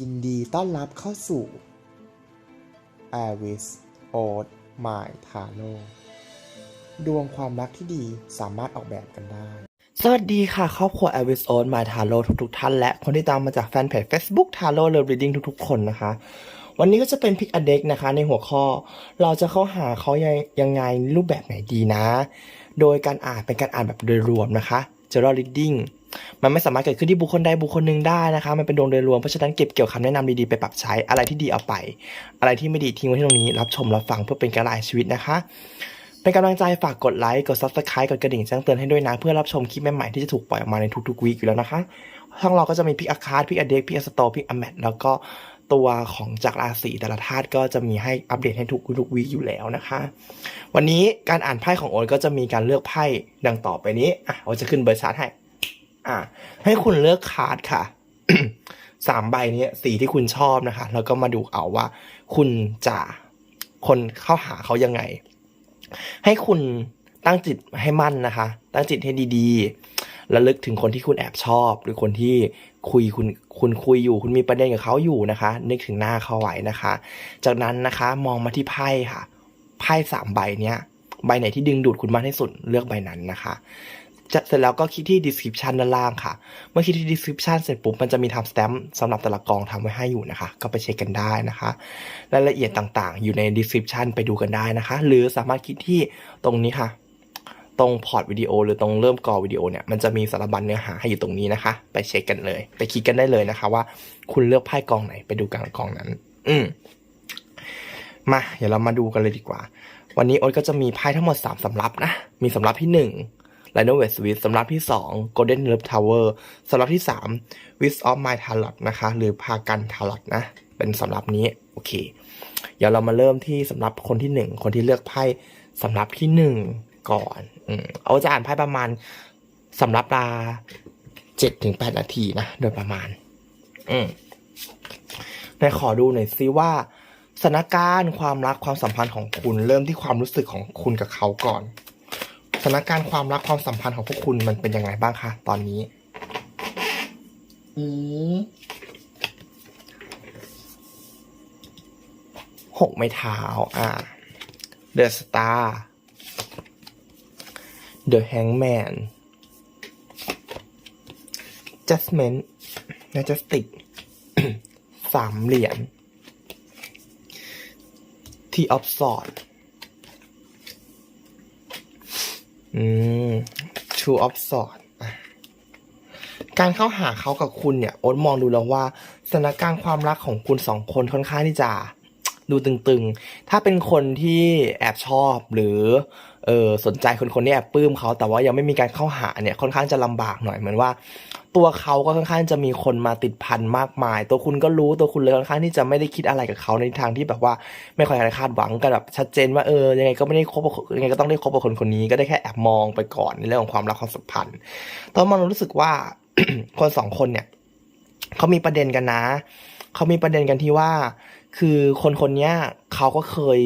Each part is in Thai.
ยินดีต้อนรับเข้าสู่ a r i s o d My Tarot ดวงความรักที่ดีสามารถออกแบบกันได้ สวัสดีค่ะ ครอบครัว a v i s o n My Tarot ทุกๆท่านและคนที่ตามมาจากแฟนเพจ Facebook Tarot Love Reading ทุกๆ คนนะคะ วันนี้ก็จะเป็นพิกอเด็กนะคะ ในหัวข้อเราจะเข้าหาเขายังยังไงรูปแบบไหนดีนะ โดยการอ่านเป็นการอ่านแบบโดยรวมนะคะ General Reading มันไม่สามารถเกิดขึ้นที่บุคคลใดบุคคลหนึ่งได้นะคะ มันเป็นดวงโดยรวม เพราะฉะนั้นเก็บเกี่ยวคำแนะนำดีๆไปปรับใช้ อะไรที่ดีเอาไป อะไรที่ไม่ดีทิ้งไว้ที่ตรงนี้ รับชมรับฟังเพื่อเป็นกระไรชีวิตนะคะ เป็นกำลังใจฝากกดไลค์ กด subscribe กดกระดิ่งแจ้งเตือนให้ด้วยนะ เพื่อรับชมคลิปใหม่ๆที่จะถูกปล่อยออกมาในทุกๆวีคอยู่แล้วนะคะช่องเราก็จะมีพิกอาคาร์ดพิกอเด็กพิกอสโตพิกอแมทแล้วก็ตัวของจากราศีแต่ละธาตุก็จะมีให้อัปเดตให้ทุกทุกวีคอยู่แล้วนะคะ วันนี้การอ่านไพ่ของโอนก็จะมีการเลือกไพ่ดังต่อไปนี้อะโอนจะขึ้นเบอร์ชาร์ตให้ อะให้คุณเลือกคาร์ดค่ะสามใบนี้สีที่คุณชอบนะคะ แล้วก็มาดูเอาว่า คุณจะคนเข้าหาเขายังไง ให้คุณตั้งจิตให้มั่นนะคะ ตั้งจิตให้ดีๆระลึกถึงคนที่คุณแอบชอบ หรือคนที่คุยคุณคุณคุยอยู่ คุณมีประเด็นกับเขาอยู่นะคะ นึกถึงหน้าเขาไว้นะคะ จากนั้นนะคะมองมาที่ไพ่ค่ะไพ่สามใบเนี้ยใบไหนที่ดึงดูดคุณมากที่สุดเลือกใบนั้นนะคะ จะเสร็จแล้วก็คลิกที่ description ด้านล่างค่ะ เมื่อคลิกที่ description เสร็จปุ๊บมันจะมี time stamp สำหรับแต่ละกองทำไว้ให้อยู่นะคะ ก็ไปเช็คกันได้นะคะ รายละเอียดต่างๆ อยู่ใน description ไปดูกันได้นะคะ หรือสามารถคลิกที่ตรงนี้ค่ะ ตรงพอร์ตวิดีโอหรือตรงเริ่มกอวิดีโอเนี่ยมันจะมีสารบัญเนื้อหาให้อยู่ตรงนี้นะคะ ไปเช็คกันเลย ไปคลิกกันได้เลยนะคะ ว่าคุณเลือกไพ่กองไหนไปดูกันกองนั้น อืมมาเดี๋ยวเรามาดูกันเลยดีกว่า วันนี้โอ๊ตก็จะมีไพ่ทั้งหมด3สำรับนะ มีสำรับที่ 1 l i n o v e t Swiss สำรับที่ 2 Golden Love Tower สำรับที่ 3 Wish of My Tarot นะคะ หรือพากัน Tarot นะ เป็นสำรับนี้ โอเค เดี๋ยวเรามาเริ่มที่สำรับคนที่ 1 คนที่เลือกไพ่สำรับที่ 1 ก่อนอเอาจะอ่านไพ่ประมาณสำรับลา7ถึง8นาทีนะ โดยประมาณ อืมในขอดูหน่อยซิว่าสถานการณ์ความรักความสัมพันธ์ของคุณ เริ่มที่ความรู้สึกของคุณกับเขาก่อน ถานการณ์ความรักความสัมพันธ์ของพวกคุณมันเป็นยังไงบ้างคะตอนนี้ อืมหกไม้เท้า อ่า The Star The Hangman Judgment Majestic สามเหรียญ Tea of Swords อืม True of Swords อะการเข้าหาเขากับคุณเนี่ยโอ๊ตมองดูแล้วว่าสถานการณ์ความรักของคุณสองคนค่อนข้างที่จะดูตึงๆ ถ้าเป็นคนที่แอบชอบหรือเออสนใจคนคนนี้แอบปลื้มเขาแต่ว่ายังไม่มีการเข้าหาเนี่ยค่อนข้างจะลำบากหน่อยเหมือนว่า ตัวเขาก็ค่อนข้างจะมีคนมาติดพันมากมาย ตัวคุณก็รู้ตัวคุณเลยค่อนข้างที่จะไม่ได้คิดอะไรกับเขาในทางที่แบบว่าไม่ค่อยคาดหวังกันแบบชัดเจนว่าเออยังไงก็ไม่ได้คบยังไงก็ต้องได้คบกับคนคนนี้ก็ได้แค่แอบมองไปก่อนในเรื่องของความรักความสัมพันธ์ตอนมันรู้สึกว่าคนสองคนเนี่ยเขามีประเด็นกันนะเขามีประเด็นกันที่ว่า คือคนคนนี้เขาก็เคย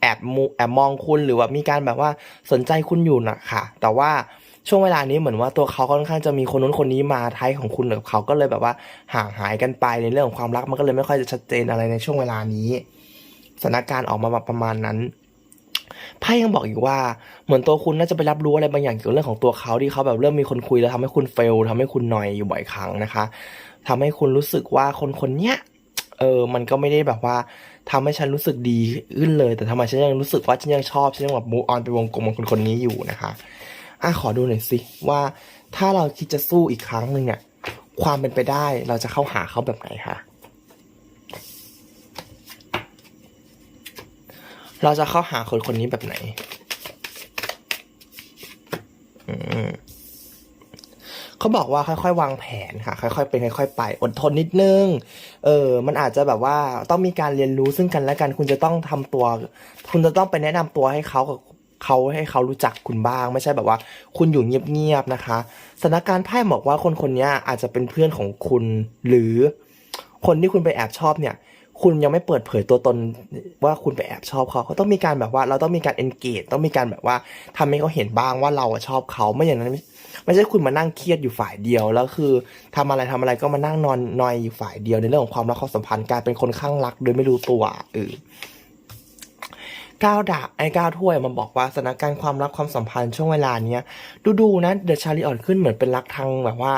แอบมูแอบมองคุณหรือว่ามีการแบบว่าสนใจคุณอยู่นะค่ะ แต่ว่า ช่วงเวลานี้เหมือนว่าตัวเขาค่อนข้างจะมีคนนู้นคนนี้มาท้ายของคุณกับเขาก็เลยแบบว่าห่างหายกันไปในเรื่องของความรักมันก็เลยไม่ค่อยจะชัดเจนอะไรในช่วงเวลานี้สถานการณ์ออกมาแบบประมาณนั้นไพ่ยังบอกอยู่ว่าเหมือนตัวคุณน่าจะไปรับรู้อะไรบางอย่างเกี่ยวกับเรื่องของตัวเขาที่เขาแบบเริ่มมีคนคุยแล้วทำให้คุณเฟลทำให้คุณหน่อยอยู่บ่อยครั้งนะคะทำให้คุณรู้สึกว่าคนคนเนี้ยเออ มันก็ไม่ได้แบบว่าทำให้ฉันรู้สึกดีขึ้นเลย แต่ทำไมฉันยังรู้สึกว่าฉันยังชอบฉันยังแบบมูออนไปวงกลมกับคนคนนี้อยู่นะคะ อะขอดูหน่อยสิว่าถ้าเราคิดจะสู้อีกครั้งหนึ่งเนี่ย ความเป็นไปได้เราจะเข้าหาเขาแบบไหนคะเราจะเข้าหาคนคนนี้แบบไหนอืมเขาบอกว่าค่อยๆ วางแผนค่ะ ค่อยๆเป็นค่อยๆไป อดทนนิดนึง เออ มันอาจจะแบบว่าต้องมีการเรียนรู้ซึ่งกันและกัน คุณจะต้องทำตัว คุณจะต้องไปแนะนำตัวให้เขากับ เขาให้เขารู้จักคุณบ้าง ไม่ใช่แบบว่า คุณอยู่เงียบๆนะคะสถานการณ์ไพ่บอกว่าคนคนนี้อาจจะเป็นเพื่อนของคุณ หรือคนที่คุณไปแอบชอบเนี่ย คุณยังไม่เปิดเผยตัวตนว่าคุณไปแอบชอบเขาเขาต้องมีการแบบว่า เราต้องมีการ engage ต้องมีการแบบว่าทำให้เขาเห็นบ้างว่าเราชอบเขาไม่อย่างนั้นไม่ใช่คุณมานั่งเครียดอยู่ฝ่ายเดียวแล้วคือทำอะไรทำอะไรก็มานั่งนอนนอยอยู่ฝ่ายเดียวในเรื่องของความรักความสัมพันธ์กลายเป็นคนข้างรักโดยไม่รู้ตัวเออ ก้าวดาบไอ้ก้าวถ้วยมันบอกว่าสถานการณ์ความรักความสัมพันธ์ช่วงเวลาเนี้ยดูดูๆนะเดอะชาลีออนขึ้นเหมือนเป็นรักทางแบบว่า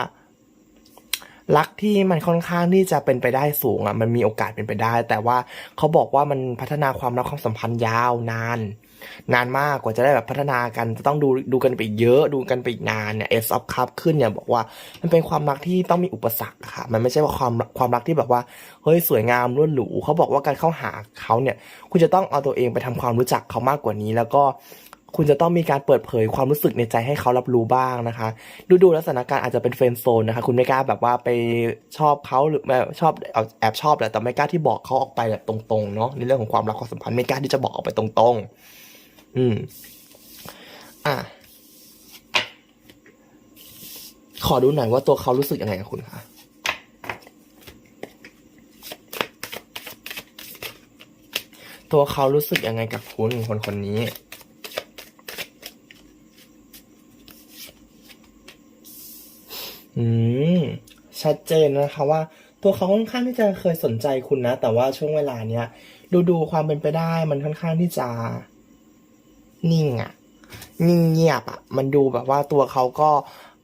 รักที่มันค่อนข้างที่จะเป็นไปได้สูงอะมันมีโอกาสเป็นไปได้ แต่ว่าเขาบอกว่ามันพัฒนาความรักความสัมพันธ์ยาวนาน นานมากกว่าจะได้แบบพัฒนากันจะต้องดูดูกันไปเยอะดูกันไปนานเนี่ยเอสออฟคัพขึ้นเนี่ยบอกว่ามันเป็นความรักที่ต้องมีอุปสรรคค่ะ มันไม่ใช่ว่าความความรักที่แบบว่าเฮ้ยสวยงามล้วนหรูเขาบอกว่าการเข้าหาเขาเนี่ย คุณจะต้องเอาตัวเองไปทำความรู้จักเขามากกว่านี้ แล้วก็คุณจะต้องมีการเปิดเผยความรู้สึกในใจให้เขารับรู้บ้างนะคะ ดูดูแล้วสถานการณ์อาจจะเป็นเฟรนด์โซนนะคะ คุณไม่กล้าแบบว่าไปชอบเขาหรือชอบแอบชอบแหละแต่ไม่กล้าที่บอกเขาออกไปแบบตรงๆเนาะในเรื่องของความรักความสัมพันธ์ไม่กล้าที่จะบอกออกไปตรงๆ อืม อะ ขอดูหน่อยว่าตัวเขารู้สึกยังไงกับคุณคะตัวเขารู้สึกยังไงกับคุณคนคนนี้ อืม ชัดเจนนะคะว่า ตัวเขาค่อนข้างที่จะเคยสนใจคุณนะ แต่ว่าช่วงเวลาเนี้ยดูดูความเป็นไปได้มันค่อนข้างที่จะ นิ่งอะนิ่งเงียบอะมันดูแบบว่าตัวเขาก็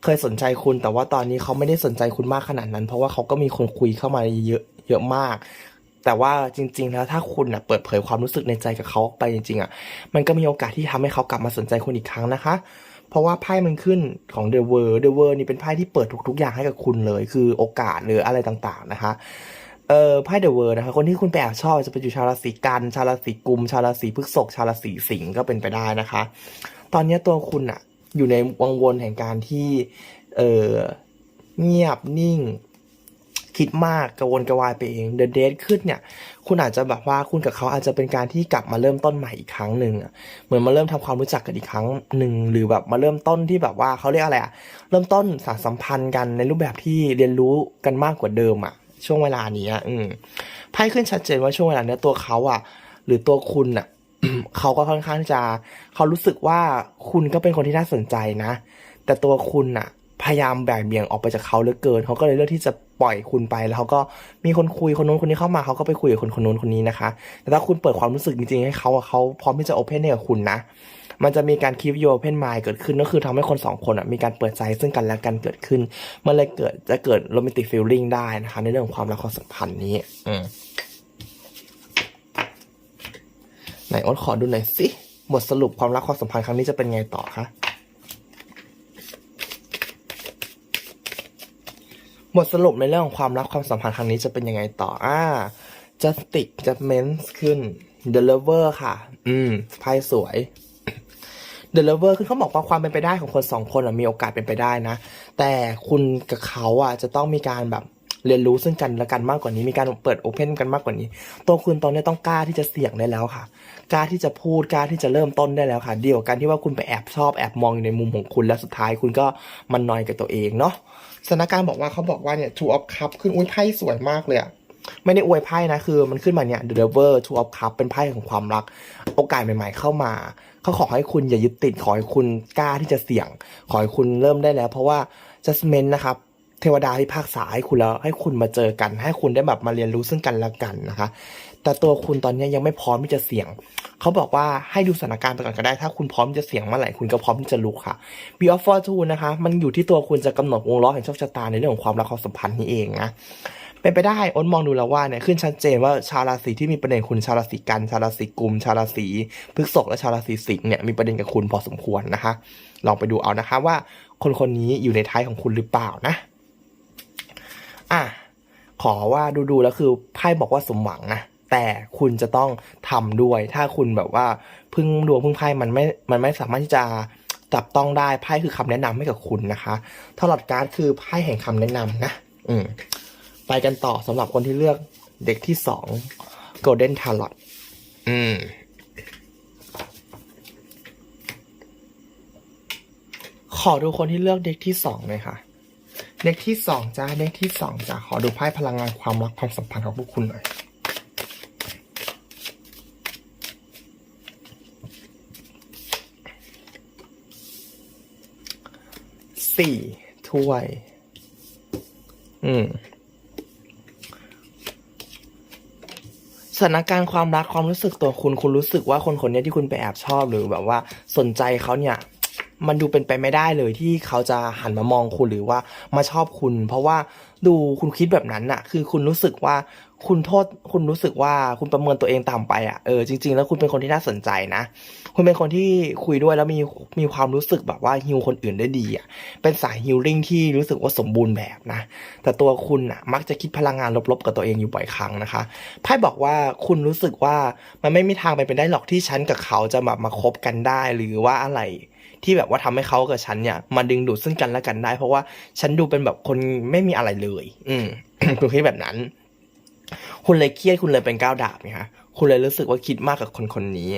เคยสนใจคุณ แต่ว่าตอนนี้เขาไม่ได้สนใจคุณมากขนาดนั้น เพราะว่าเขาก็มีคนคุยเข้ามาเยอะเยอะมาก แต่ว่าจริง ๆ แล้วถ้าคุณอะเปิดเผยความรู้สึกในใจกับเขาไปจริงๆอะ มันก็มีโอกาสที่ทำให้เขากลับมาสนใจคุณอีกครั้งนะคะ เพราะว่าไพ่มันขึ้นของ The World The World นี่เป็นไพ่ที่เปิดทุก ๆ อย่างให้กับคุณเลย คือโอกาสหรืออะไรต่างๆนะคะ เอ่อไพ่เดอะเวิร์นะคะคนที่คุณไปแอบชอบจะเป็นอยู่ชาวราศีกัน ชาวราศีกุม ชาวราศีพฤษภชาวราศีสิงห์ก็เป็นไปได้นะคะ ตอนนี้ตัวคุณอะอยู่ในวังวนแห่งการที่ เออเงียบนิ่ง คิดมากกระวนกระวายไปเองเดอะเดทขึ้นเนี่ย คุณอาจจะแบบว่าคุณกับเขาอาจจะเป็นการที่กลับมาเริ่มต้นใหม่อีกครั้งหนึ่งเหมือนมาเริ่มทำความรู้จักกันอีกครั้งหนึ่งหรือแบบมาเริ่มต้นที่แบบว่าเขาเรียกอะไรอะเริ่มต้นสานสัมพันธ์กันในรูปแบบที่เรียนรู้กันมากกว่าเดิมอะ ช่วงเวลานี้อะอืมไพ่ขึ้นชัดเจนว่าช่วงเวลาเนี้ยตัวเขาอะ หรือตัวคุณอะเขาก็ค่อนข้างจะเขารู้สึกว่าคุณก็เป็นคนที่น่าสนใจนะ แต่ตัวคุณอะ พยายามแบ่งเบี่ยงออกไปจากเขาเหลือเกิน เขาก็เลยเลือกที่จะปล่อยคุณไปแล้วเขาก็มีคนคุยคนนู้นคนนี้เข้ามาเขาก็ไปคุยกับคนคนนู้นคนนี้นะคะ แต่ถ้าคุณเปิดความรู้สึกจริงๆให้เขาอะเขาพร้อมที่จะโอเพนให้กับคุณนะ มันจะมีการ keep your open mind เกิดขึ้นก็คือทำให้คนสองคนอะมีการเปิดใจซึ่งกันและกันเกิดขึ้น มันเลยเกิดจะเกิด romantic feeling ได้นะคะ ในเรื่องของความรักความสัมพันธ์นี้ อืมไหนอ้นขอดูหน่อยสิบทสรุปความรักความสัมพันธ์ครั้งนี้จะเป็นไงต่อคะบทสรุปในเรื่องของความรักความสัมพันธ์ครั้งนี้จะเป็นยังไงต่อ อ่า justice judgment ขึ้น the lover ค่ะ อืมไพ่สวย The Lover คือเขาบอกว่าความเป็นไปได้ของคนสองคนมีโอกาสเป็นไปได้นะ แต่คุณกับเขาอะจะต้องมีการแบบเรียนรู้ซึ่งกันและกันมากกว่านี้ มีการเปิดโอเพนกันมากกว่านี้ ตัวคุณตอนนี้ต้องกล้าที่จะเสี่ยงได้แล้วค่ะ กล้าที่จะพูด กล้าที่จะเริ่มต้นได้แล้วค่ะ เดียวกันที่ว่าคุณไปแอบชอบแอบมองอยู่ในมุมของคุณแล้วสุดท้ายคุณก็มันนอยกับตัวเองเนาะสถานการณ์บอกว่าเขาบอกว่าเนี่ย two of cup ขึ้นอุ้ยไพ่สวยมากเลยอะ ไม่ได้อวยไพ่นะ คือมันขึ้นมาเนี่ย the lover two of cup เป็นไพ่ของความรัก โอกาสใหม่ ๆ เข้ามา เขาขอให้คุณอย่ายึดติด ขอให้คุณกล้าที่จะเสี่ยง ขอให้คุณเริ่มได้แล้ว เพราะว่า judgment นะครับเทวดาพิพากษาให้คุณแล้วให้คุณมาเจอกัน ให้คุณได้แบบมาเรียนรู้ซึ่งกันและกันนะคะ แต่ตัวคุณตอนนี้ยังไม่พร้อมที่จะเสี่ยง เขาบอกว่าให้ดูสถานการณ์ไปก่อนก็ได้ ถ้าคุณพร้อมที่จะเสี่ยงเมื่อไหร่คุณก็พร้อมที่จะลุกค่ะ b e of Fortune นะคะ มันอยู่ที่ตัวคุณจะกำหนดวงล้อแห่งโชคชะตาในเรื่องของความรักความสัมพันธ์นี้เองนะ เป็นไปได้อ้นมองดูแล้วว่าเนี่ยขึ้นชัดเจนว่าชาวราศีที่มีประเด็นคุณชาวราศีกันชาวราศีกุม ชาวราศีพฤษภและชาวราศีสิงห์เนี่ยมีประเด็นกับคุณพอสมควรนะคะ ลองไปดูเอานะคะว่า คนคนนี้อยู่ในท้ายของคุณหรือเปล่านะ อะขอว่าดูดูๆแล้วคือไพ่บอกว่าสมหวังนะแต่คุณจะต้องทำด้วย ถ้าคุณแบบว่าพึ่งดวงพึ่งไพ่มันไม่ มันไม่สามารถที่จะจับต้องได้ไพ่คือคำแนะนำให้กับคุณนะคะทลอดการคือไพ่แห่งคำแนะนำนะ อืม ไปกันต่อสำหรับคนที่เลือกเด็กที่สอง Golden Tarot อืม ขอดูคนที่เลือกเด็กที่สองเลยค่ะ เด็กที่สองจ้าเด็กที่สองจ้าขอดูไพ่พลังงานความรักความสัมพันธ์ของพวกคุณหน่อยสสี่ถ้วย อืม ถานการณ์ความรักความรู้สึกตัวคุณ คุณรู้สึกว่าคนคนนี้ที่คุณไปแอบชอบหรือแบบว่าสนใจเขาเนี่ย มันดูเป็นไปไม่ได้เลยที่เขาจะหันมามองคุณหรือว่ามาชอบคุณ เพราะว่าดูคุณคิดแบบนั้นน่ะคือคุณรู้สึกว่าคุณโทษคุณรู้สึกว่าคุณประเมินตัวเองต่ำไปอะเออจริง ๆ แล้วคุณเป็นคนที่น่าสนใจนะ คุณเป็นคนที่คุยด้วยแล้วมีมีความรู้สึกแบบว่าฮิวคนอื่นได้ดีอะเป็นสายฮิลลิ่งที่รู้สึกว่าสมบูรณ์แบบนะ แต่ตัวคุณอะมักจะคิดพลังงานลบๆกับตัวเองอยู่บ่อยครั้งนะคะไพ่บอกว่าคุณรู้สึกว่ามันไม่มีทางไปเป็นได้หรอกที่ฉันกับเขาจะแบบมาคบกันได้หรือว่าอะไร ที่แบบว่าทำให้เขากับฉันเนี่ยมาดึงดูดซึ่งกันและกันได้ เพราะว่าฉันดูเป็นแบบคนไม่มีอะไรเลย อืมคุณคิดแบบนั้น คุณเลยเครียดคุณเลยเป็นก้าวดาบไงคะคุณเลยรู้สึกว่าคิดมากกับคนคนนี้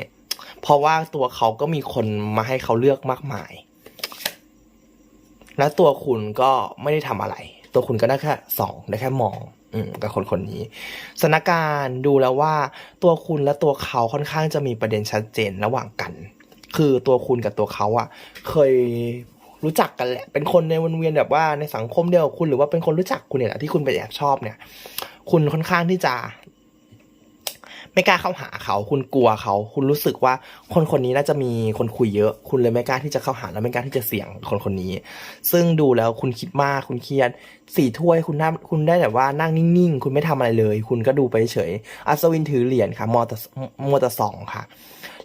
เพราะว่าตัวเขาก็มีคนมาให้เขาเลือกมากมาย และตัวคุณก็ไม่ได้ทำอะไร ตัวคุณก็ได้แค่สองได้แค่มองกับคนคนนี้สถานการณ์ดูแล้วว่าตัวคุณและตัวเขาค่อนข้างจะมีประเด็นชัดเจนระหว่างกัน คือตัวคุณกับตัวเขาอะเคยรู้จักกันแหละ เป็นคนในวนเวียนแบบว่าในสังคมเดียวกับคุณหรือว่าเป็นคนรู้จักคุณเนี่ยแหละที่คุณไปแอบชอบเนี่ย คุณค่อนข้างที่จะ ไม่กล้าเข้าหาเขา คุณกลัวเขา คุณรู้สึกว่าคนคนนี้น่าจะมีคนคุยเยอะ คุณเลยไม่กล้าที่จะเข้าหาแล้วไม่กล้าที่จะเสี่ยงคนคนนี้ ซึ่งดูแล้วคุณคิดมากคุณเครียดสี่ถ้วยคุณน่าคุณได้แบบว่านั่งนิ่งๆ คุณไม่ทำอะไรเลย คุณก็ดูไปเฉย อัศวินถือเหรียญค่ะมอเตอร์มอเตอร์สองค่ะ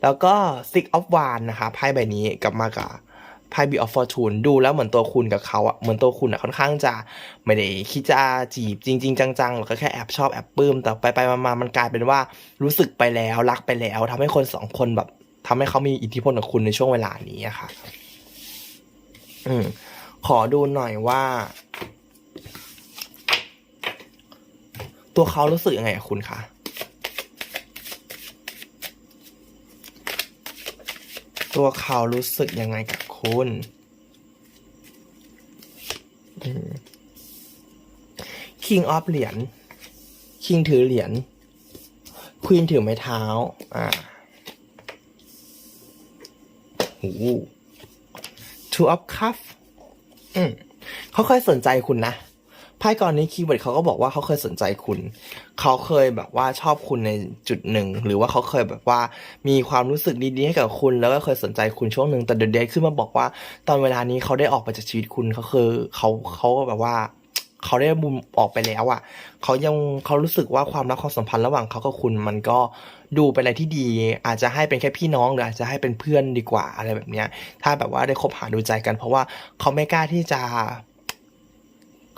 แล้วก็ six of wands นะคะไพ่ใบนี้กลับมากับไพ่ be of fortune ดูแล้วเหมือนตัวคุณกับเขาอะเหมือนตัวคุณอะค่อนข้างจะไม่ได้คิดจะจีบจริง ๆ จังๆหรอกก็แค่แอบชอบแอบปลื้มแต่ไปไปมาๆมันกลายเป็นว่ารู้สึกไปแล้วรักไปแล้วทำให้คนสองคนแบบทำให้เขามีอิทธิพลกับคุณในช่วงเวลานี้อะค่ะ อืมขอดูหน่อยว่า ตัวเขารู้สึกยังไงกับคุณคะ ตัวเขารู้สึกยังไงกับคุณอืม King of เหรียญ King ถือเหรียญ Queen ถือไม้เท้า อ่าโอ้โห Two of Cups อืมเขาเคยสนใจคุณนะไพ่ก่อนนี้คีย์เวิร์ดเขาก็บอกว่าเขาเคยสนใจคุณ เขาเคยแบบว่าชอบคุณในจุดหนึ่ง หรือว่าเขาเคยแบบว่ามีความรู้สึกดีๆให้กับคุณ แล้วก็เคยสนใจคุณช่วงหนึ่งแต่เดเดขึ้นมาบอกว่า ตอนเวลานี้เขาได้ออกไปจากชีวิตคุณเขาคือเขาเขาแบบว่าเขาได้บุมออกไปแล้วอะ่ะ เขายังเขารู้สึกว่าความรักความสัมพันธ์ระหว่างเขากับคุณมันก็ดูเป็นอะไรที่ดี อาจจะให้เป็นแค่พี่น้องหรืออาจจะให้เป็นเพื่อนดีกว่าอะไรแบบเนี้ย ถ้าแบบว่าได้คบหาดูใจกัน เพราะว่าเขาไม่กล้าที่จะ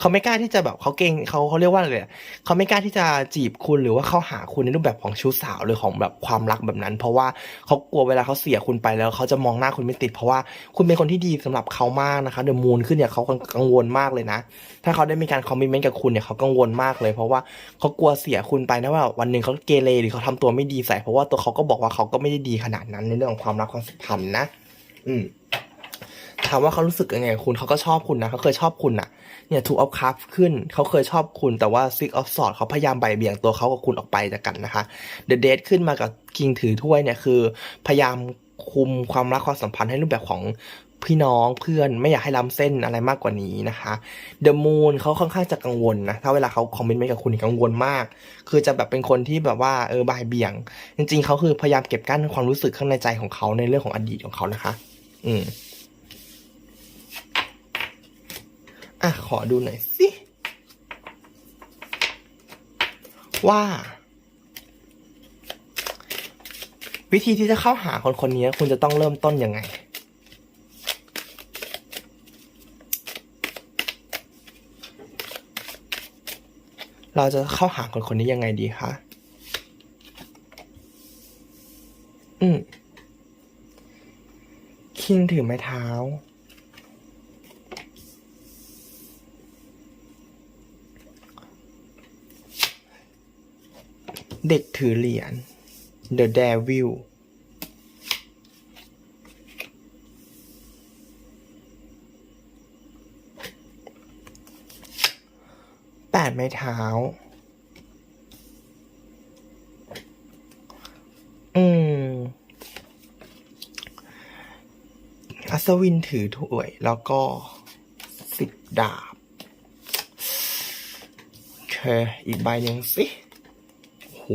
เขาไม่กล้าที่จะแบบเขาเก่งเขาเขาเรียกว่าอะไรเขาไม่กล้าที่จะจีบคุณหรือว่าเข้าหาคุณในรูปแบบของชู้สาวหรือของแบบความรักแบบนั้น เพราะว่าเขากลัวเวลาเขาเสียคุณไปแล้วเขาจะมองหน้าคุณไม่ติด เพราะว่าคุณเป็นคนที่ดีสำหรับเขามากนะคะเดอะมูนขึ้นเนี่ยเขากังวลมากเลยนะ ถ้าเขาได้มีการคอมมิชเมนต์กับคุณเนี่ยเขากังวลมากเลย เพราะว่าเขากลัวเสียคุณไปนะว่าวันหนึ่งเขาเกเรหรือเขาทำตัวไม่ดีใส่เพราะว่าตัวเขาก็บอกว่าเขาก็ไม่ได้ดีขนาดนั้นในเรื่องของความรักความสัมพันธ์นะ อืมถามว่าเขารู้สึกยังไงคุณเขาก็ชอบคุณนะเขาเคยชอบคุณนะ เนี่ยถูกเอาคัพขึ้นเขาเคยชอบคุณแต่ว่าซิกออฟสอดเขาพยายามใบเบี่ยงตัวเขากับคุณออกไปจากกันนะคะเดอะเดทขึ้นมากับคิงถือถ้วยเนี่ยคือ พยายามคุมความรักความสัมพันธ์ให้รูปแบบของพี่น้องเพื่อนไม่อยากให้ล้ำเส้นอะไรมากกว่านี้นะคะเดอะมูนเขาค่อนข้างจะกังวลนะถ้าเวลาเขาคอมเมนต์ไม่กับคุณกังวลมาก คือจะแบบเป็นคนที่แบบว่าเออบายเบี่ยง จริง ๆเขาคือพยายามเก็บกั้นความรู้สึกข้างในใจของเขาในเรื่องของอดีตของเขานะคะ อืม อะ ขอดูหน่อยสิ ว่า วิธีที่จะเข้าหาคนคนนี้คุณจะต้องเริ่มต้นยังไง เราจะเข้าหาคนคนนี้ยังไงดีคะ อืมคิงถือไม้เท้า เด็กถือเหรียญ The Devil แปดไม้เท้า อืม อัศวินถือถ้วย แล้วก็สิบดาบ โอเค อีกใบหนึ่งสิ ห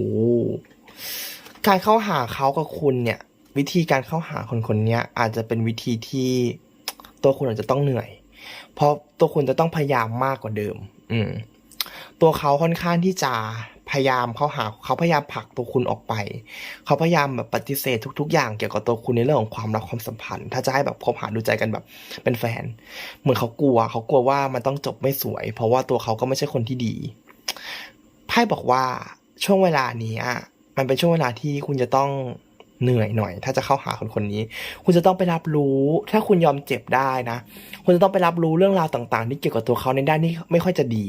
การเข้าหาเขากับคุณเนี่ย วิธีการเข้าหาคนคนนี้อาจจะเป็นวิธีที่ตัวคุณอาจจะต้องเหนื่อย เพราะตัวคุณจะต้องพยายามมากกว่าเดิม อืม ตัวเขาค่อนข้างที่จะพยายามเข้าหาเขาพยายามผลักตัวคุณออกไป เขาพยายามแบบปฏิเสธทุก ๆ อย่างเกี่ยวกับตัวคุณในเรื่องของความรักความสัมพันธ์ ถ้าจะให้แบบคบหาดูใจกันแบบ เป็นแฟน เหมือนเขากลัว เขากลัวว่ามันต้องจบไม่สวย เพราะว่าตัวเขาก็ไม่ใช่คนที่ดีไพ่บอกว่า ช่วงเวลานี้อะมันเป็นช่วงเวลาที่คุณจะต้องเหนื่อยหน่อย ถ้าจะเข้าหาคนคนนี้ คุณจะต้องไปรับรู้ ถ้าคุณยอมเจ็บได้นะ คุณจะต้องไปรับรู้เรื่องราวต่างๆ ที่เกี่ยวกับตัวเขาในด้านที่ไม่ค่อยจะดี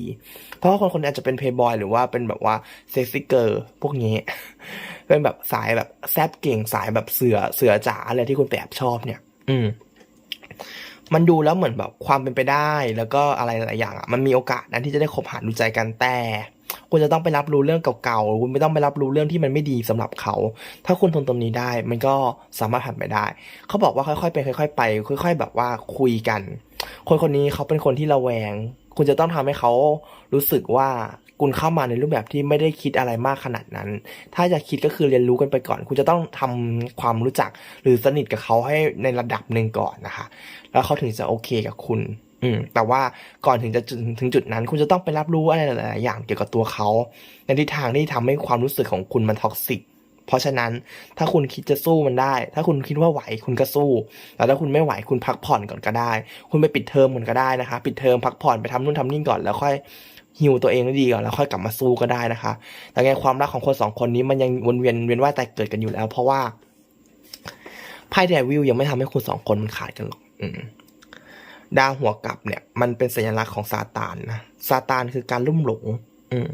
เพราะว่าคนคนนี้อาจจะเป็นเพย์บอยหรือว่าเป็นแบบว่าเซ็กซี่เกอร์พวกนี้ เป็นแบบสายแบบแซบเก่งสายแบบเสือเสือจ๋าอะไรที่คุณแอบชอบเนี่ย อืม มันดูแล้วเหมือนแบบความเป็นไปได้ แล้วก็อะไรหลายอย่างอะ มันมีโอกาสนะที่จะได้คบหาดูใจกันแต่ คุณจะต้องไปรับรู้เรื่องเก่าๆ คุณไม่ต้องไปรับรู้เรื่องที่มันไม่ดีสำหรับเขา ถ้าคุณทนตรงนี้ได้ มันก็สามารถผ่านไปได้ เขาบอกว่าค่อยๆเป็นค่อยๆไป ค่อย ๆ แบบว่าคุยกัน คนคนนี้เขาเป็นคนที่ระแวง คุณจะต้องทำให้เขารู้สึกว่าคุณเข้ามาในรูปแบบที่ไม่ได้คิดอะไรมากขนาดนั้น ถ้าจะคิดก็คือเรียนรู้กันไปก่อน คุณจะต้องทำความรู้จักหรือสนิทกับเขาให้ในระดับหนึ่งก่อนนะคะ แล้วเขาถึงจะโอเคกับคุณ อืมแต่ว่าก่อนถึงจะถึงจุดนั้น คุณจะต้องไปรับรู้อะไรหลายๆอย่างเกี่ยวกับตัวเขา ในทิศทางที่ทำให้ความรู้สึกของคุณมันท็อกซิกเพราะฉะนั้นถ้าคุณคิดจะสู้มันได้ ถ้าคุณคิดว่าไหวคุณก็สู้แต่ถ้าคุณไม่ไหวคุณพักผ่อนก่อนก็ได้ คุณไปปิดเทอมก่อนก็ได้นะคะ ปิดเทอมพักผ่อนไปทำนู่นทำนี่ก่อนแล้วค่อยฮิวตัวเองให้ดีก่อนแล้วค่อยกลับมาสู้ก็ได้นะคะ แต่ไงความรักของคนสองคนนี้มันยังวนเวียนเวียนว่ายแต่เกิดกันอยู่แล้ว เพราะว่าไพ่เดวิลยังไม่ทำให้คุณสองคนมันขาดกันหรอก อืม ดาวหัวกลับเนี่ย มันเป็นสัญลักษณ์ของซาตานนะซาตานคือการลุ่มหลงอืม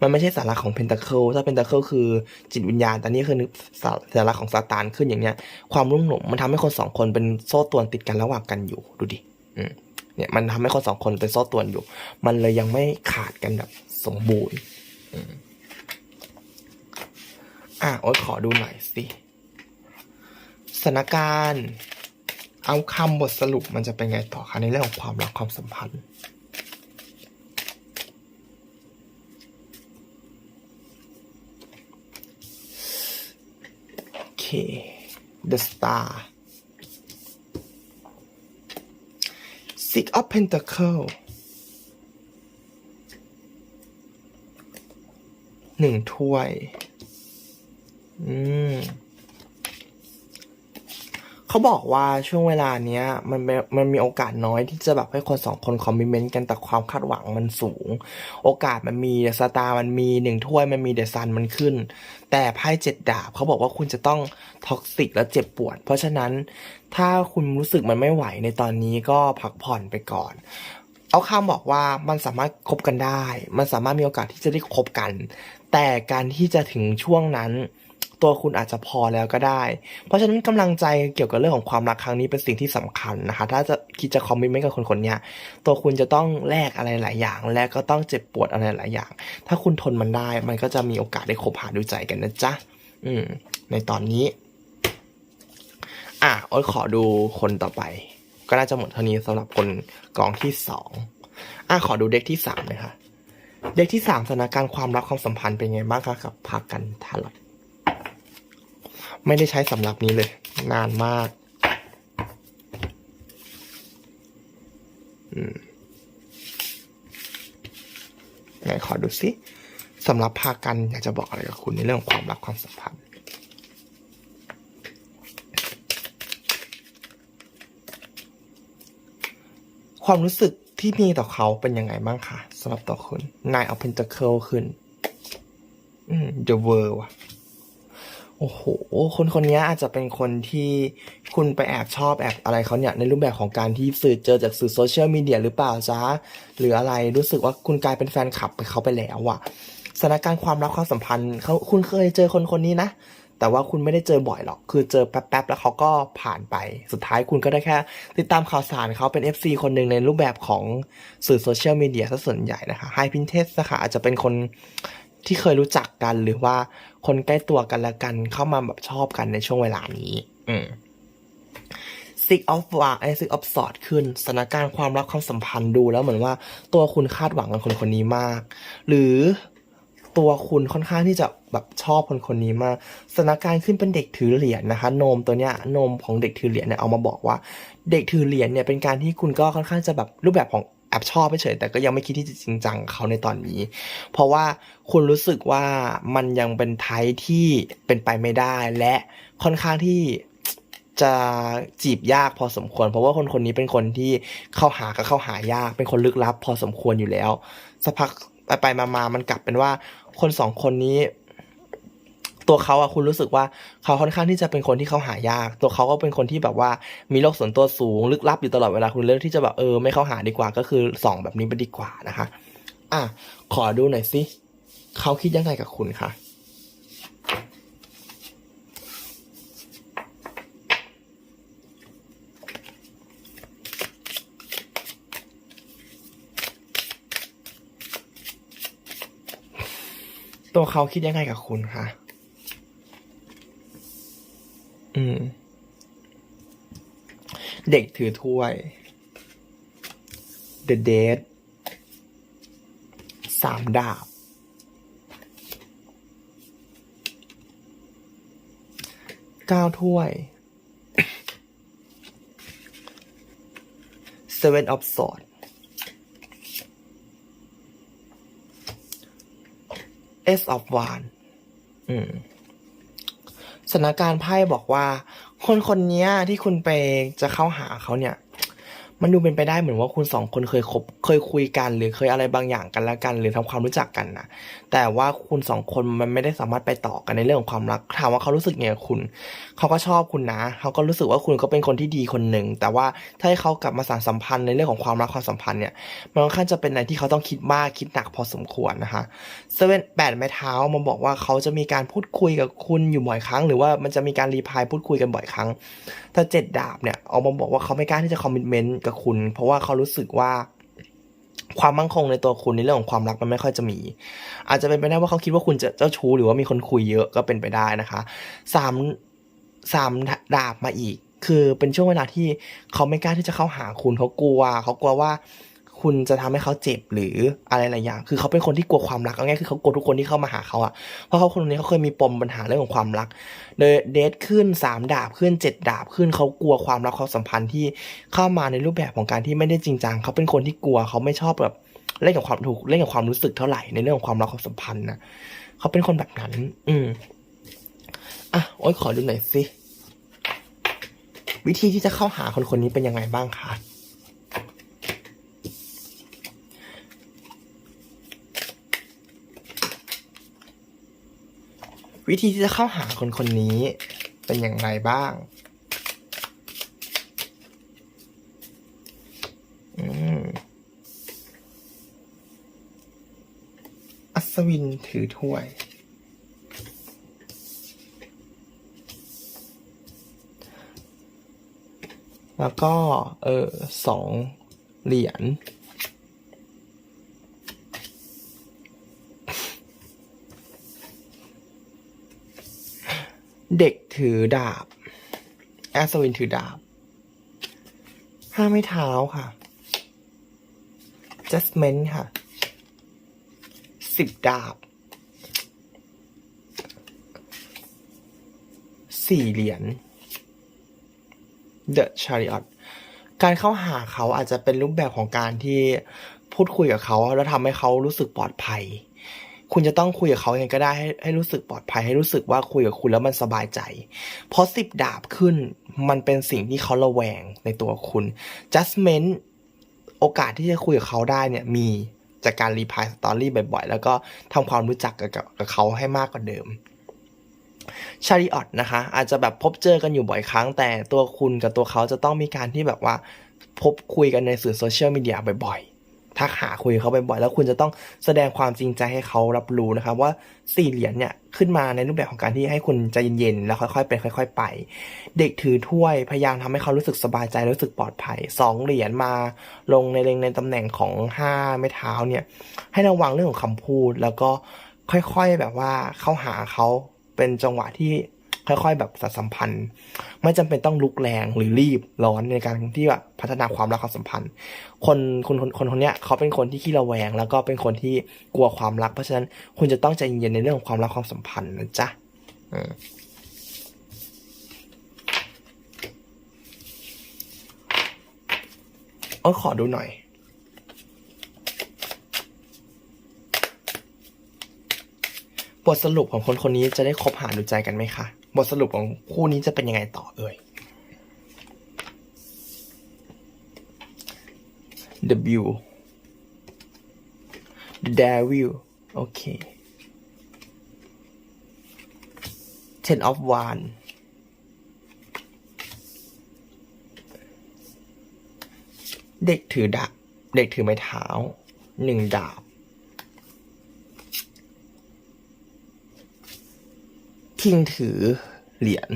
มันไม่ใช่สาระของเพนตาเคิลถ้าเพนตาเคิลคือจิตวิญญาณแต่นี่คือสัญลักษณ์ของซาตานขึ้นอย่างเนี้ย ความรุ่มหลงมันทำให้คนสองคนเป็นโซ่ตวนติดกันระหว่างกันอยู่ ดูดิอืมเนี่ยมันทำให้คนสองคนเป็นโซ่ตวนอยู่ มันเลยยังไม่ขาดกันแบบสมบูรณ์อืมอะโอ๊ตขอดูหน่อยสิสถานการณ์ เอาคำบทสรุปมันจะเป็นไงต่อคะในเรื่องของความรักความสัมพันธ์ โอเค The Star Six of Pentacle หนึ่งถ้วย อืม เขาบอกว่าช่วงเวลาเนี้ยมันมันมีโอกาสน้อยที่จะแบบให้คนสองคนคอมมิเมนต์กันแต่ความคาดหวังมันสูง โอกาสมันมีสตาร์มันมีหนึ่งถ้วยมันมีเดซันมันขึ้น แต่ไพ่เจ็ดดาบเขาบอกว่าคุณจะต้องท็อกซิกและเจ็บปวด เพราะฉะนั้นถ้าคุณรู้สึกมันไม่ไหวในตอนนี้ก็พักผ่อนไปก่อนเอาคำบอกว่ามันสามารถคบกันได้ มันสามารถมีโอกาสที่จะได้คบกัน แต่การที่จะถึงช่วงนั้น ตัวคุณอาจจะพอแล้วก็ได้ เพราะฉะนั้นกำลังใจเกี่ยวกับเรื่องของความรักครั้งนี้เป็นสิ่งที่สำคัญนะคะ ถ้าจะคิดจะคอมมิตเมนต์กับคนคนนี้ตัวคุณจะต้องแลกอะไรหลายอย่าง และก็ต้องเจ็บปวดอะไรหลายอย่าง ถ้าคุณทนมันได้ มันก็จะมีโอกาสได้คบหาดูใจกันนะจ๊ะอืม ในตอนนี้ อะโอ๊ตขอดูคนต่อไป ก็น่าจะหมดเท่านี้สำหรับคนกองที่สองอะขอดูเด็กที่สามเลยค่ะเด็กที่สามสถานการณ์ความรักความสัมพันธ์เป็นไงบ้างคะกับพากันทาร์ลอต ไม่ได้ใช้สำหรับนี้เลย นานมากอไหนขอดูสิสำหรับพากันอยากจะบอกอะไรกับคุณในเรื่องความรักความสัมพันธ์ความรู้สึกที่มีต่อเขาเป็นยังไงบ้างคะสำหรับต่อคุณนายเอาเพนต c เคิลขึ้น อืม The World ว่ะ โอ้โห คนคนนี้อาจจะเป็นคนที่คุณไปแอบชอบแอบอะไรเขาเนี่ยในรูปแบบของการที่สื่อเจอจากสื่อโซเชียลมีเดียหรือเปล่าจ๊ะหรืออะไรรู้สึกว่าคุณกลายเป็นแฟนคลับไปเขาไปแล้วอะสถานการณ์ความรักความสัมพันธ์เขาคุณเคยเจอคนคนนี้นะ แต่ว่าคุณไม่ได้เจอบ่อยหรอก คือเจอแป๊บๆแล้วเขาก็ผ่านไป สุดท้ายคุณก็ได้แค่ ติดตามข่าวสารเขาเป็น FC คนหนึ่งในรูปแบบของสื่อโซเชียลมีเดียซะส่วนใหญ่นะคะไฮพินเทสนะคะอาจจะเป็นคน ที่เคยรู้จักกันหรือว่าคนใกล้ตัวกันละกันเข้ามาแบบชอบกันในช่วงเวลานี้ อืม Six of w a n d Six of Swords ขึ้นสถานการณ์ความรักความสัมพันธ์ดูแล้วเหมือนว่าตัวคุณคาดหวังกับคนคนนี้มาก หรือตัวคุณค่อนข้างที่จะแบบชอบคนคนนี้มากสถานการณ์ขึ้นเป็นเด็กถือเหรียญนะคะ โนมตัวเนี้ยโนมของเด็กถือเหรียญเนี่ยเอามาบอกว่า เด็กถือเหรียญเนี่ยเป็นการที่คุณก็ค่อนข้างจะแบบรูปแบบของ แอบชอบไปเฉยแต่ก็ยังไม่คิดที่จะจริงจังเขาในตอนนี้ เพราะว่าคุณรู้สึกว่ามันยังเป็นไทป์ที่เป็นไปไม่ได้ และค่อนข้างที่จะจีบยากพอสมควร เพราะว่าคนคนนี้เป็นคนที่เข้าหาก็เข้าหายาก เป็นคนลึกลับ พอสมควรอยู่แล้วสักพักไปไปมามามันกลับเป็นว่าคนสองคนนี้ ตัวเขาอะคุณรู้สึกว่าเขาค่อนข้างที่จะเป็นคนที่เขาหายาก ตัวเขาก็เป็นคนที่แบบว่ามีโลกส่วนตัวสูง ลึกลับอยู่ตลอดเวลาคุณเลือกที่จะแบบเออไม่เข้าหาดีกว่าก็คือส่องแบบนี้ไปดีกว่านะคะ อะขอดูหน่อยสิเขาคิดยังไงกับคุณคะตัวเขาคิดยังไงกับคุณคะ อื เด็กถือถ้วย The Dead สามดาบ เก้าถ้วย Seven of Swords S of Wands อืม สถานการณ์ไพ่บอกว่า คนคนนี้ที่คุณไปจะเข้าหาเขาเนี่ย มันดูเป็นไปได้เหมือนว่าคุณสองคนเคยคบเคยคุยกัน หรือเคยอะไรบางอย่างกันแล้วกัน หรือทำความรู้จักกันนะแต่ว่าคุณสองคนมันไม่ได้สามารถไปต่อกันในเรื่องของความรักถามว่าเขารู้สึกไงกับคุณ เขาก็ชอบคุณนะ เขาก็รู้สึกว่าคุณก็เป็นคนที่ดีคนหนึ่งแต่ว่าถ้าให้เขากลับมาสานสัมพันธ์ในเรื่องของความรักความสัมพันธ์เนี่ยมันค่อนข้างจะเป็นอะไรที่เขาต้องคิดมากคิดหนักพอสมควรนะคะเซเว่นแปดไม้เท้ามันบอกว่าเขาจะมีการพูดคุยกับคุณอยู่บ่อยครั้ง หรือว่ามันจะมีการรีพายพูดคุยกันบ่อยครั้งแต่เจ็ดดาบเนี่ยเอามาบอกว่าเขาไม่กล้าที่จะคอมมิชเมนต์กับคุณ เพราะว่าเขารู้สึกว่าความมั่งคงในตัวคุณในเรื่องของความรักมันไม่ค่อยจะมี อาจจะเป็นไปได้ว่าเขาคิดว่าคุณจะเจ้าชู้หรือว่ามีคนคุยเยอะก็เป็นไปได้นะคะสามสามดาบมาอีก คือเป็นช่วงเวลาที่เขาไม่กล้าที่จะเข้าหาคุณเขากลัวเขากลัวว่า คุณจะทำให้เขาเจ็บหรืออะไรหลายอย่าง คือเขาเป็นคนที่กลัวความรักเอาง่ายๆคือเขากลัวทุกคนที่เข้ามาหาเขาอะเพราะเขาคนนี้เขาเคยมีปมปัญหาเรื่องของความรักเดเดทขึ้นสามดาบขึ้นเจ็ดดาบขึ้นเขากลัวความรักความสัมพันธ์ที่เข้ามาในรูปแบบของการที่ไม่ได้จริงจังเขาเป็นคนที่กลัวเขาไม่ชอบแบบเล่นกับความถูกเล่นกับความรู้สึกเท่าไหร่ในเรื่องของความรักความสัมพันธ์นะเขาเป็นคนแบบนั้น อืมอะโอ้ยขอดูหน่อยสิวิธีที่จะเข้าหาคนคนนี้เป็นยังไงบ้างคะ วิธีที่จะเข้าหาคนคนนี้ เป็นอย่างไรบ้างอัศวินถือถ้วย แล้วก็ เออสองเหรียญ เด็กถือดาบ แอสวินถือดาบ ห้าไม้เท้าค่ะ Judgment ค่ะ สิบดาบ สี่เหรียญ The Chariot การเข้าหาเขาอาจจะเป็นรูปแบบของการที่พูดคุยกับเขา แล้วทำให้เขารู้สึกปลอดภัย คุณจะต้องคุยกับเขายังไงก็ได้ให้ให้รู้สึกปลอดภัยให้รู้สึกว่าคุยกับคุณแล้วมันสบายใจ เพราะสิบดาบขึ้นมันเป็นสิ่งที่เขาระแวงในตัวคุณ judgment โอกาสที่จะคุยกับเขาได้เนี่ยมีจากการรีพายสตอรี่บ่อยๆ แล้วก็ทำความรู้จักกับกับเขาให้มากกว่าเดิมชาริออตนะคะ อาจจะแบบพบเจอกันอยู่บ่อยครั้ง แต่ตัวคุณกับตัวเขาจะต้องมีการที่แบบว่าพบคุยกันในสื่อโซเชียลมีเดียบ่อยๆ ทักหาคุยเขาบ่อยๆแล้วคุณจะต้องแสดงความจริงใจให้เขารับรู้นะครับ ว่าสี่เหรียญเนี่ยขึ้นมาในรูปแบบของการที่ให้คุณใจเย็นๆแล้วค่อยๆเป็นค่อย ๆ ไป เด็กถือถ้วยพยายามทำให้เขารู้สึกสบายใจรู้สึกปลอดภัยสองเหรียญมาลงในเลงในตำแหน่งของห้าไม้เท้าเนี่ยให้ระวังเรื่องของคำพูดแล้วก็ค่อยๆแบบว่าเข้าหาเขาเป็นจังหวะที่ ค่อยๆ แบบสานสัมพันธ์ ไม่จำเป็นต้องลุกแรงหรือรีบร้อนในการที่แบบพัฒนาความรักความสัมพันธ์ คนคนคนคนนเนี้ยเขาเป็นคนที่ขี้ระแวง แล้วก็เป็นคนที่กลัวความรัก เพราะฉะนั้นคุณจะต้องใจเย็นๆในเรื่องของความรักความสัมพันธ์นะจ๊ะอืมเอ้ยขอดูหน่อยบทสรุปของคนคนนี้จะได้คบหาดูใจกันไหมคะ บทสรุปของคู่นี้จะเป็นยังไงต่อเอ่ย W Devil โอเค Ten of One เด็กถือดาบ เด็กถือไม้เท้า หนึ่งดาบ คิงถือเหรียญ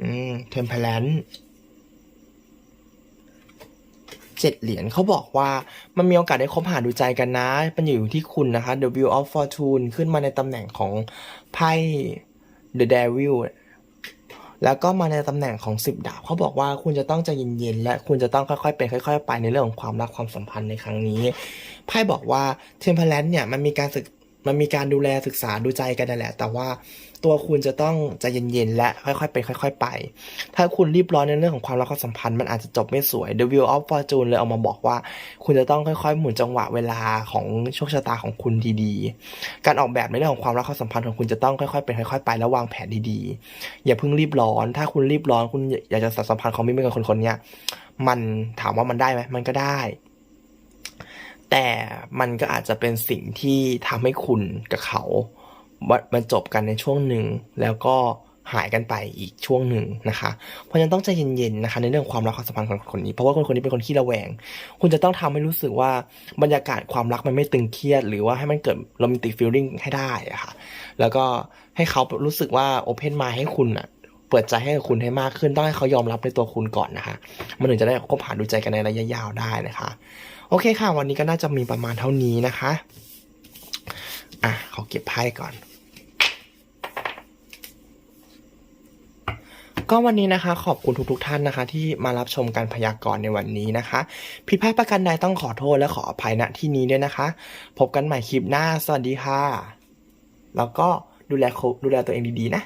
อืมเทมเพลนเจ็ดเหรียญเขาบอกว่ามันมีโอกาสได้คบหาดูใจกันนะมันอยู่ที่คุณนะคะ The Wheel of Fortune ขึ้นมาในตำแหน่งของไพ่ The Devil แล้วก็มาในตำแหน่งของสิบดาบเขาบอกว่าคุณจะต้องใจเย็นๆและคุณจะต้องค่อยๆเป็นค่อย ๆ ไปในเรื่องของความรักความสัมพันธ์ในครั้งนี้ไพ่บอกว่าเทมเพลนเนี่ยมันมีการศึก มันมีการดูแลศึกษาดูใจกันนั่นแหละ แต่ว่าตัวคุณจะต้องใจเย็นๆ และค่อยๆเป็นค่อย ๆ ไป ถ้าคุณรีบร้อนในเรื่องของความรักความสัมพันธ์มันอาจจะจบไม่สวย The Wheel of Fortune เลยเอามาบอกว่า คุณจะต้องค่อยๆ หมุนจังหวะเวลาของโชคชะตาของคุณดีๆ การออกแบบในเรื่องของความรักความสัมพันธ์ของคุณจะต้องค่อยๆเป็นค่อยๆไปแล้ววางแผนดีๆ อย่าเพิ่งรีบร้อน ถ้าคุณรีบร้อนคุณอยากจะสัมพันธ์ของมิตรกับคนคนๆเนี้ยมันถามว่ามันได้ไหมมันก็ได้ แต่มันก็อาจจะเป็นสิ่งที่ทำให้คุณกับเขามันจบกันในช่วงหนึ่งแล้วก็หายกันไปอีกช่วงหนึ่งนะคะ เพราะฉะนั้นต้องใจเย็นๆนะคะ ในเรื่องความรักความสัมพันธ์ของคนนี้ เพราะว่าคนคนนี้เป็นคนขี้ระแวง คุณจะต้องทำให้รู้สึกว่าบรรยากาศความรักมันไม่ตึงเครียด หรือว่าให้มันเกิดโรแมนติกฟีลลิ่งให้ได้อะค่ะ แล้วก็ให้เขารู้สึกว่าโอเพนมาให้คุณอะเปิดใจให้กับคุณให้มากขึ้น ต้องให้เขายอมรับในตัวคุณก่อนนะคะ มันถึงจะได้คบหาดูใจกันในระยะยาวได้นะคะ โอเคค่ะ วันนี้ก็น่าจะมีประมาณเท่านี้นะคะ อะขอเก็บไพ่ก่อนก็วันนี้นะคะขอบคุณทุกๆทท่านนะคะ ที่มารับชมการพยากรณ์ในวันนี้นะคะ ผิดพลาดประการใดต้องขอโทษและขออภัยณที่นี้ด้วยนะคะ พบกันใหม่คลิปหน้า สวัสดีค่ะ แล้วก็ดูแลดูแลตัวเองดีๆนะ